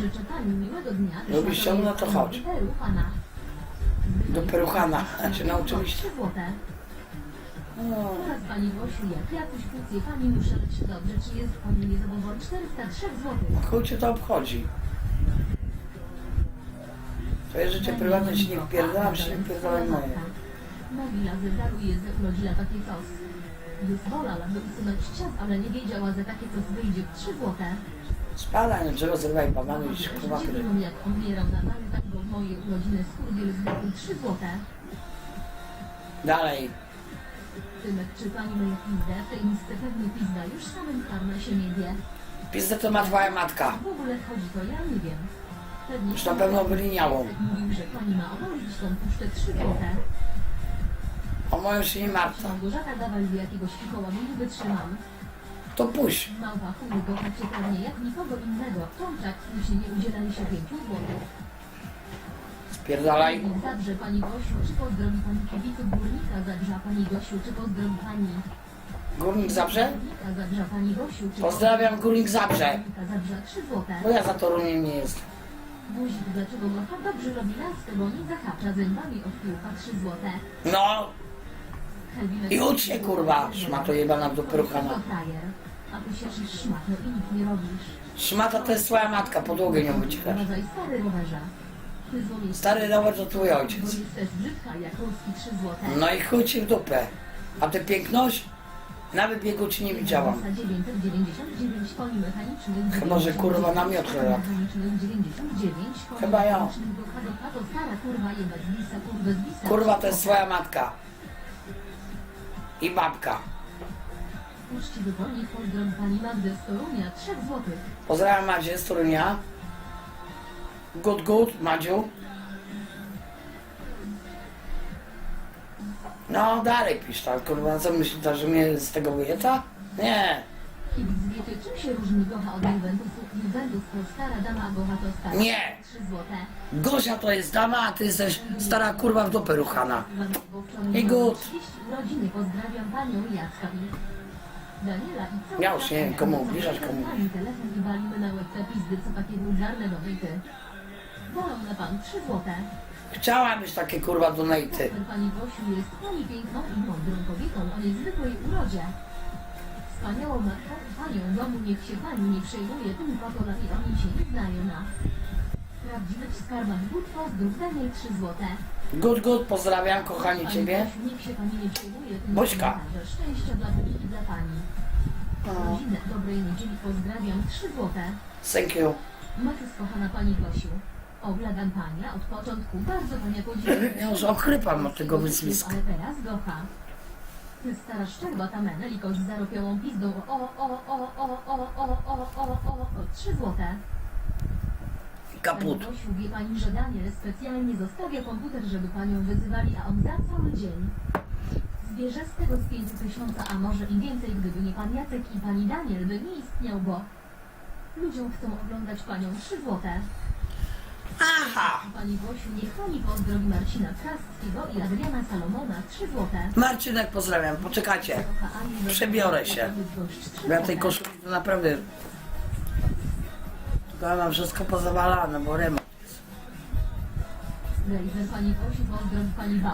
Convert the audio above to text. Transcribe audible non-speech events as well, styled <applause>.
Życzę pani miłego dnia. Lubisz to chodź. Peruchana. Do Peruchana. <laughs> Znaczy nauczyliście. Trzy złote. No, Teraz pani Gosiu, jak pani muszę leć dobrze, czy jest pani niezadowolona? 403 zł. chuj cię to obchodzi. Twoje życie prywatne się nie wpierdalam, się nie wpierdalam moje. Mogila ze daruje takie sos. Jest wolała, by usunąć cios, ale nie wiedziała, że takie coś wyjdzie w 3 złote. Spadaj, no drzewo zrywaj babany i Dziwną, pyry. jak umierał na bali, tak bo moje urodziny skurwiel zwykł 3 złote. Dalej. Tymek, czy pani moja tej misce pewnie pizda już samym karma się nie wie. Pizdę to ma twoja matka. W ogóle chodzi to ja nie wiem. Pewnie Już na pewno wyliniało. Mówił, że pani ma obalić tą puszczę 3 złote. O moją się nie martw. Małgorzata dawaj z jakiegoś fikoła, nie wytrzymam. To puść. Małpa chuj go cię pewnie jak nikogo innego. Kontrakt musi nie udzielali się 5 złotych. Spierdalaj. Zabrze pani Gosiu, czy pozdrowi pani kibiców górnika? Pani Gosiu, czy pozdrowi pani... Górnik Zabrze? Górnika pani Gosiu, czy... Pozdrawiam Górnik Zabrze. Górnika 3 złote. Bo ja za Toruniem nie jestem. Guzik, dlaczego Mocha dobrze robi laskę, bo nie zahacza zębami od piłka 3 złote. No i ucz się kurwa, szmato jebana do peruchana. Szmata to jest twoja matka, po podłogę nią wycierasz. Stary rower to twój ojciec. No i chuj ci w dupę. A ty piękność? Na wybiegu ci nie widziałam. Chyba, że kurwa na miotle lat. Chyba ja. Kurwa to jest twoja matka. I babka. Uczciwy wolnik pozdrow pani Magdę z Torunia 3 złotych. Pozdrawiam Madzie z Torunia. Good, good, Madziu. No dalej pisz tam, kurwa, co myślisz, że mnie z tego wyjeta? Nie, Kibic wiecie, czym się różni Gocha od Juventusu? Juventus to stara dama, a Gocha to stara. Nie. 3 złote. Gosia to jest dama, a ty jesteś stara kurwa w dupę ruchana. Bo wczoraj I miałam good. 30 urodziny, pozdrawiam panią Jacka i Daniela i całą Ja już nie wiem, klasę. komu ubliżać, komu- Pani telefon i walimy na łeb te pizdy, co takie wulgarne dobyty. Wolą na pan 3 złote. Chciałabyś takie kurwa donaty. Pani Gosiu jest pani piękną i mądrą kobietą o niezwykłej urodzie. Wspaniałą matką i panią domu niech się pani nie przejmuje tym patolami, oni się nie znają na prawdziwych skarbach Good pozdrów Daniel 3 złote. Good, good, pozdrawiam, kochani Pani ciebie. Niech się pani nie przejmuje tym Bośka. komentarzem. Szczęścia dla pani i dla pani. Rodzinę dobrej niedzieli pozdrawiam 3 złote. Thank you. Maciuś kochana pani Gosiu. Oglądam pania od początku, bardzo pania podziwiam. Ja już ochrypam od tego wyzwiska. Ale teraz gocha. Ty stara szczerba ta menel i kość z zaropiałą pizdą. O, o, o, o, o, o, o, o, o, o, o, trzy złote. Kaput. Gosiu, wie pani, że Daniel specjalnie zostawia komputer, żeby panią wyzywali, a on za cały dzień. Zbierze z tego z 5 tysiąca, a może i więcej, gdyby nie pan Jacek i pani Daniel by nie istniał, bo ludziom chcą oglądać panią trzy złote. Aha! Pani Gosiu, niech pani pozdrowi Marcina Kraskiego i Adriana Salomona, 3 złote. Marcinek pozdrawiam, poczekajcie. Przebiorę się. Bo ja tej koszulki to naprawdę... To ja mam wszystko pozawalane, bo remont. Razer pani Gosiu, pozdrowi pani Ba.